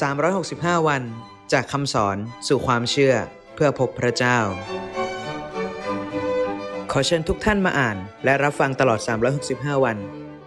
365 วัน จากคำสอนสู่ความเชื่อเพื่อพบพระเจ้า ขอเชิญทุกท่านมาอ่าน และรับฟังตลอด 365 วัน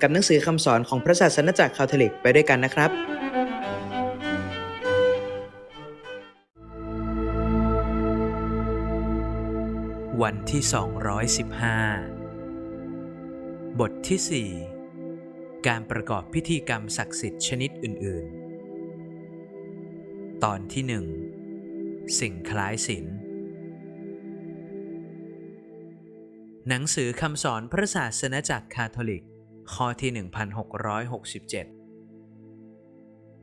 กับหนังสือคำสอนของพระศาสนจักรคาทอลิกไปด้วยกันนะครับ วันที่ 215 บทที่ 4 การประกอบพิธีกรรมศักดิ์สิทธิ์ชนิดอื่น ๆ ตอนที่หนึ่งสิ่งคล้ายศิลหนังสือคำสอนพระศาสนจักรคาทอลิก ข้อที่ 1667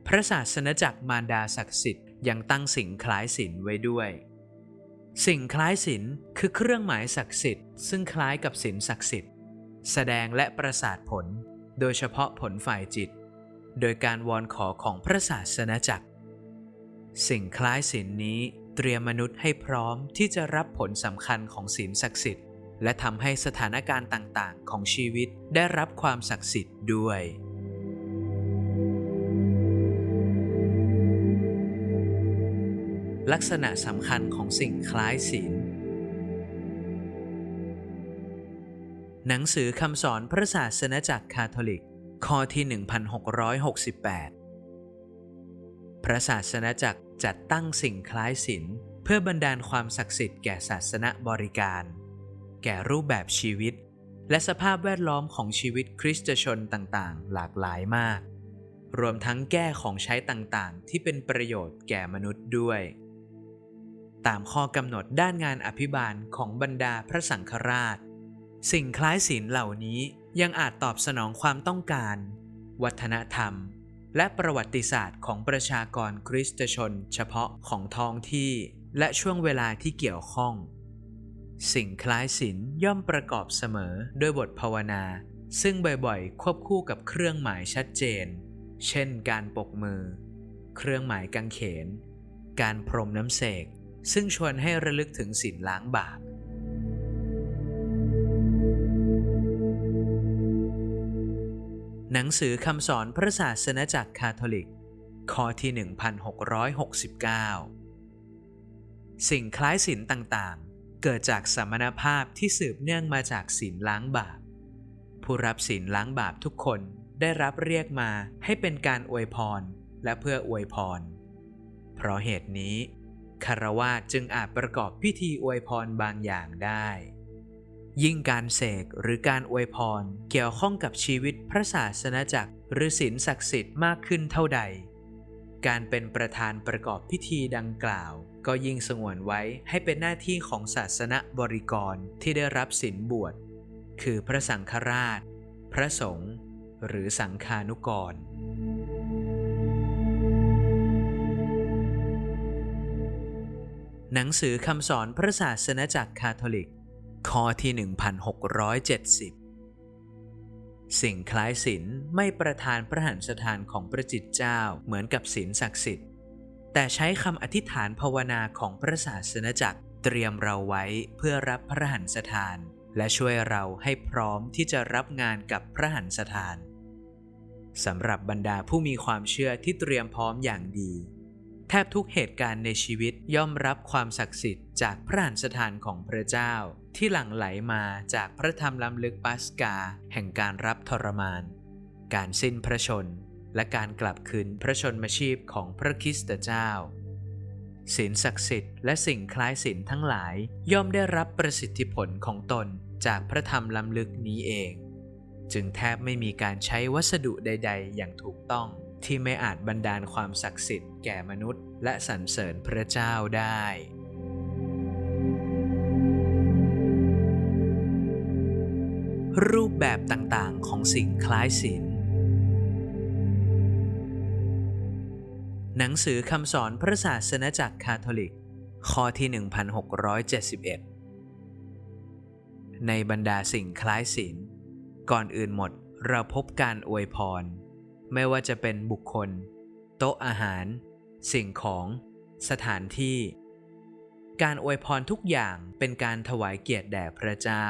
พระศาสนจักรมารดาศักดิ์สิทธิ์ยังตั้งสิ่งคล้ายศิลไว้ด้วย สิ่งคล้ายศิลคือเครื่องหมายศักดิ์สิทธิ์ซึ่งคล้ายกับศิลศักดิ์สิทธิ์ แสดงและประสาทผล โดยเฉพาะผลฝ่ายจิต โดยการวอนขอของพระศาสนจักร สิ่งคล้ายศิลนี้เตรียมมนุษย์ให้พร้อมที่จะรับผลสำคัญของศีลศักดิ์สิทธิ์ และทำให้สถานการณ์ต่างๆ ของชีวิตได้รับความศักดิ์สิทธิ์ด้วย ลักษณะสำคัญของสิ่งคล้ายศีลหนังสือคำสอนพระศาสนจักรคาทอลิก ข้อที่ 1668 พระศาสนจักร จัดตั้งสิ่งคล้ายศีลเพื่อบันดาลความศักดิ์สิทธิ์แก่ศาสนบริการ แก่รูปแบบชีวิต และสภาพแวดล้อมของชีวิตคริสตชนต่างๆ หลากหลายมาก รวมทั้งแก้ของใช้ต่างๆ ที่เป็นประโยชน์แก่มนุษย์ด้วย ตามข้อกำหนดด้านงานอภิบาลของบรรดาพระสังฆราช สิ่งคล้ายศีลเหล่านี้ยังอาจตอบสนองความต้องการ วัฒนธรรม และประวัติศาสตร์ของประชากรคริสตชนเฉพาะของท้องที่ และช่วงเวลาที่เกี่ยวข้อง สิ่งคล้ายศีลย่อมประกอบเสมอด้วยบทภาวนา ซึ่งบ่อยๆ ควบคู่กับเครื่องหมายชัดเจน เช่น การปกมือ เครื่องหมายกางเขน การพรมน้ำเสกซึ่งชวนให้ระลึกถึงศีลล้างบาป หนังสือคำสอนพระศาสนจักรคาทอลิก ข้อที่ 1669 สิ่งคล้ายศีลต่างๆ เกิดจากสมณภาพที่สืบเนื่องมาจากศีลล้างบาป ผู้รับศีลล้างบาปทุกคนได้รับเรียกมาให้เป็นการอวยพรและเพื่ออวยพร เพราะเหตุนี้คารวาสจึงอาจประกอบพิธีอวยพรบางอย่างได้ ยิ่งการเสกหรือการอวยพร เกี่ยวข้องกับชีวิตพระศาสนาจักรหรือศีลศักดิ์สิทธิ์มากขึ้นเท่าใด การเป็นประธานประกอบพิธีดังกล่าว ก็ยิ่งสงวนไว้ให้เป็นหน้าที่ของศาสนบริกรที่ได้รับศีลบวช คือพระสังฆราช พระสงฆ์หรือสังฆานุกรหนังสือคำสอนพระศาสนาจักรคาทอลิก ข้อที่ 1670 สิ่งคล้ายศีลไม่ประทานพระหันสถานของพระจิตเจ้าเหมือนกับศีลศักดิ์สิทธิ์ แต่ใช้คำอธิษฐานภาวนาของพระศาสนจักรเตรียมเราไว้เพื่อรับพระหันสถาน และช่วยเราให้พร้อมที่จะรับงานกับพระหันสถานสำหรับบรรดาผู้มีความเชื่อที่เตรียมพร้อมอย่างดี แทบทุกเหตุการณ์ในชีวิตย่อมรับความศักดิ์สิทธิ์จากพระหันสถานของพระเจ้า ที่หลั่งไหลมาจากพระธรรมล้ำลึกปัสกา แห่งการรับทรมาน การสิ้นพระชน และการกลับคืนพระชนมชีพของพระคริสตเจ้าศีลศักดิ์สิทธิ์และสิ่งคล้ายศีลทั้งหลายย่อมได้รับประสิทธิผลของตนจากพระธรรมล้ำลึกนี้เอง จึงแทบไม่มีการใช้วัสดุใด ๆ อย่างถูกต้อง ที่ไม่อาจบันดาลความศักดิ์สิทธิ์แก่มนุษย์ และสรรเสริญพระเจ้าได้ รูปแบบต่างๆของสิ่งคล้ายศีลหนังสือคำสอนพระศาสนจักรคาทอลิก ข้อที่ 1671 ในบรรดาสิ่งคล้ายศีลก่อนอื่นหมดเราพบการอวยพร ไม่ว่าจะเป็นบุคคล โต๊ะอาหาร สิ่งของ สถานที่ การอวยพรทุกอย่างเป็นการถวายเกียรติแด่พระเจ้า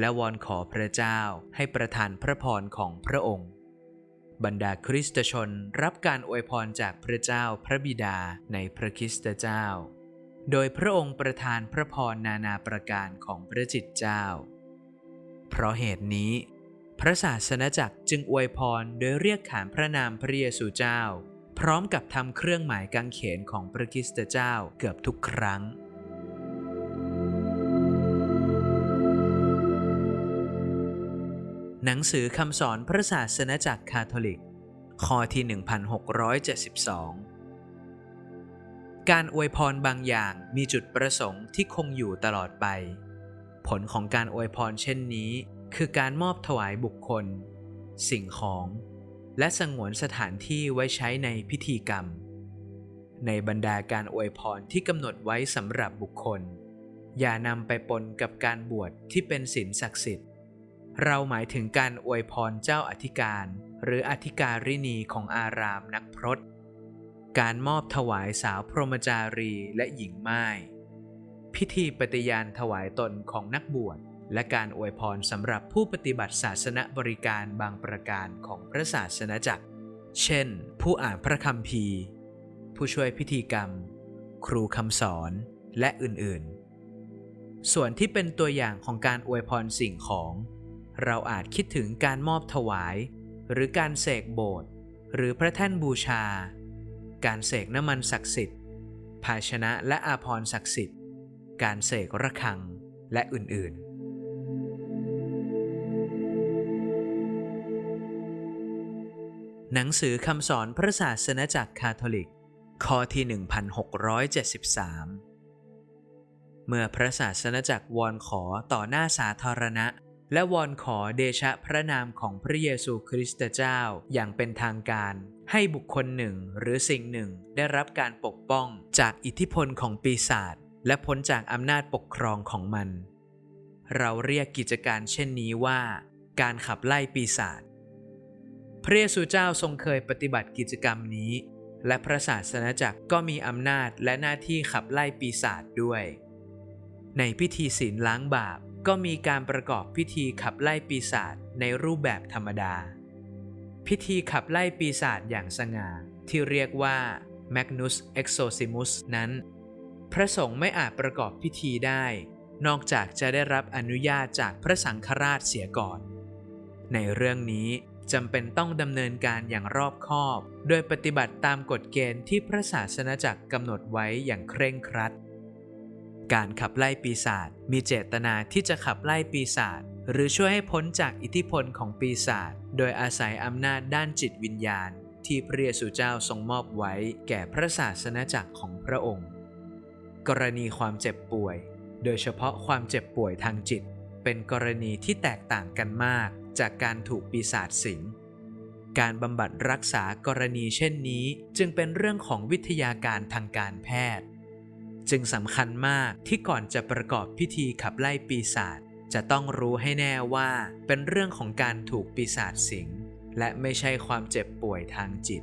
และวอนขอพระเจ้าให้ประทานพระพรของพระองค์ บรรดาคริสตชนรับการอวยพรจากพระเจ้าพระบิดาในพระคริสตเจ้า โดยพระองค์ประทานพระพรนานาประการของพระจิตเจ้า เพราะเหตุนี้ พระศาสนจักรจึงอวยพรโดยเรียกขานพระนามพระเยซูเจ้า พร้อมกับทำเครื่องหมายกางเขนของพระคริสตเจ้าเกือบทุกครั้ง หนังสือคำสอนพระศาสนจักรคาทอลิกข้อที่ 1672 การอวยพรบางอย่างมีจุดประสงค์ที่คงอยู่ตลอดไป ผลของการอวยพรเช่นนี้ คือการมอบถวายบุคคล สิ่งของ และสงวนสถานที่ไว้ใช้ในพิธีกรรม ในบรรดาการอวยพรที่กำหนดไว้สำหรับบุคคล อย่านำไปปนกับการบวชที่เป็นศีลศักดิ์สิทธิ์ เราหมายถึงการอวยพรเจ้าอธิการ หรืออธิการินีของอารามนักพรตการมอบถวายสาวพรหมจารีและหญิงไม้พิธีปฏิญาณถวายตนของนักบวช และการอวยพรสำหรับผู้ปฏิบัติศาสนบริการบางประการของพระศาสนาจักร เช่น ผู้อ่านพระคัมภีร์ ผู้ช่วยพิธีกรรม ครูคำสอน และอื่นๆ ส่วนที่เป็นตัวอย่างของการอวยพรสิ่งของ เราอาจคิดถึงการมอบถวาย หรือการเสกโบสถ์หรือพระแท่นบูชา การเสกน้ำมันศักดิ์สิทธิ์ ภาชนะและอาภรณ์ศักดิ์สิทธิ์ การเสกระฆัง และอื่นๆ หนังสือคำสอนพระศาสนจักรคาทอลิก ข้อที่ 1673 เมื่อพระศาสนจักรวอนขอต่อหน้าสาธารณะ และวอนขอเดชะพระนามของพระเยซูคริสต์เจ้าอย่างเป็นทางการ ให้บุคคลหนึ่งหรือสิ่งหนึ่งได้รับการปกป้องจากอิทธิพลของปีศาจและพ้นจากอำนาจปกครองของมัน เราเรียกกิจการเช่นนี้ว่า การขับไล่ปีศาจ พระเยซูเจ้าทรงเคยปฏิบัติกิจกรรมนี้ และพระศาสนจักรก็มีอำนาจและหน้าที่ขับไล่ปีศาจด้วย ในพิธีศีลล้างบาปก็มีการประกอบพิธีขับไล่ปีศาจในรูปแบบธรรมดา พิธีขับไล่ปีศาจอย่างสง่าที่เรียกว่า Magnus Exorcimus นั้น พระสงฆ์ไม่อาจประกอบพิธีได้ นอกจากจะได้รับอนุญาตจากพระสังฆราชเสียก่อน ในเรื่องนี้ จำเป็นต้องดำเนินการอย่างรอบคอบ โดยปฏิบัติตามกฎเกณฑ์ที่พระศาสนจักรกำหนดไว้อย่างเคร่งครัด การขับไล่ปีศาจมีเจตนาที่จะขับไล่ปีศาจหรือช่วยให้พ้นจากอิทธิพลของปีศาจโดยอาศัยอำนาจด้านจิตวิญญาณ ที่พระเยซูเจ้าทรงมอบไว้แก่พระศาสนจักรของพระองค์ กรณีความเจ็บป่วย โดยเฉพาะความเจ็บป่วยทางจิต เป็นกรณีที่แตกต่างกันมากจากการถูกปีศาจสิง การบำบัดรักษากรณีเช่นนี้จึงเป็นเรื่องของวิทยาการทางการแพทย์ จึงสำคัญมากที่ก่อนจะประกอบพิธีขับไล่ปีศาจจะต้องรู้ให้แน่ว่าเป็นเรื่องของการถูกปีศาจสิง และไม่ใช่ความเจ็บป่วยทางจิต